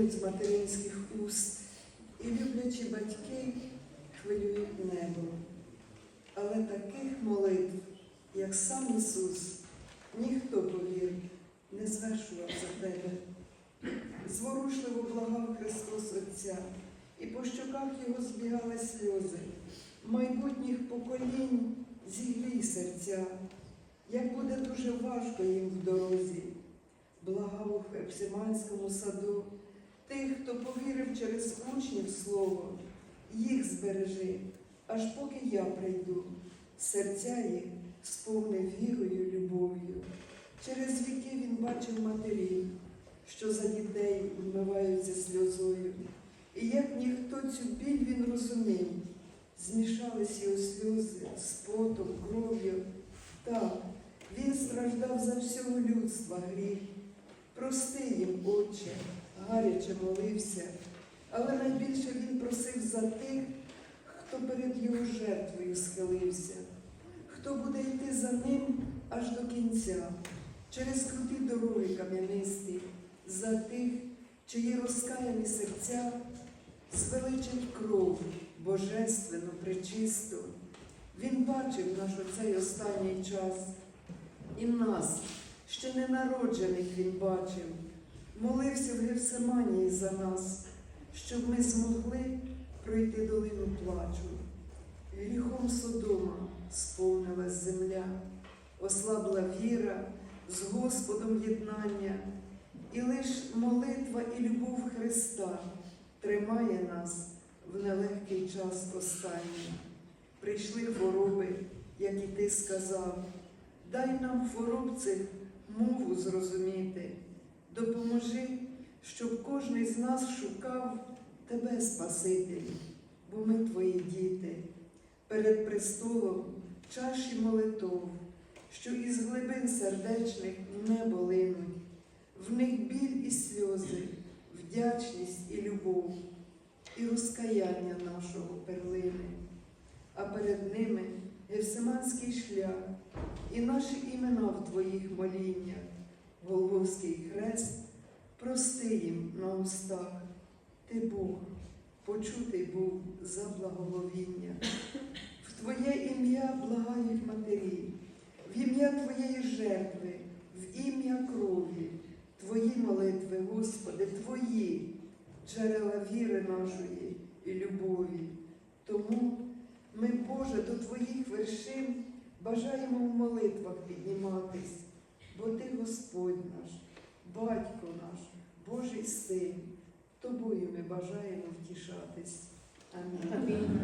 линуть з материнських уст, і люблячі батьки хвилюють небо. Але таких молитв, як сам Ісус, ніхто повір, не звершував за тебе. Зворушливо благав Христос Отця, і по щоках його збігали сльози. Майбутніх поколінь зігрій серця, як буде дуже важко їм в дорозі. Благав у Хепсиманському саду тих, хто повірив через учнів слово, їх збережи, аж поки я прийду, серця їх сповнив вірою, любов'ю. Через віки він бачив матерів, що за дітей вмиваються сльозою. І як ніхто цю біль він розумів, змішались його сльози з потом, кров'ю. Так, він страждав за всього людства гріх. Прости їм, Отче, гаряче молився, але найбільше він просив за тих, хто перед його жертвою схилився, хто буде йти за ним аж до кінця, через круті дороги кам'янисті, за тих, чиї розкаяні серця звеличать кров божественну, пречисту. Він бачив наш оцей останній час і нас, ще ненароджених він бачив, молився в Гевсиманії за нас, щоб ми змогли пройти долину плачу. Гріхом Содома сповнилась земля, ослабла віра, з Господом єднання, і лиш молитва і любов Христа тримає нас в нелегкий час останній. Прийшли хвороби, як і ти сказав, дай нам хвороб мову зрозуміти, допоможи, щоб кожний з нас шукав тебе, Спасителю, бо ми твої діти, перед престолом чаші молитов, що із глибин сердечних в небо линуть, в них біль і сльози, вдячність і любов, і розкаяння нашого перлини, а перед ними Гевсиманський шлях і наші імена в Твоїх моліннях, Голгофський хрест, прости їм на устах. Ти Бог, почутий був за благоговіння. В Твоє ім'я благають матері, в ім'я Твоєї жертви, в ім'я крові, Твої молитви, Господи, Твої, джерела віри нашої і любові. Тому ми, Боже, до Твоїх вершин бажаємо в молитвах підніматись, бо Ти Господь наш, Батько наш, Божий Син. Тобою ми бажаємо втішатись. Амінь. Амінь.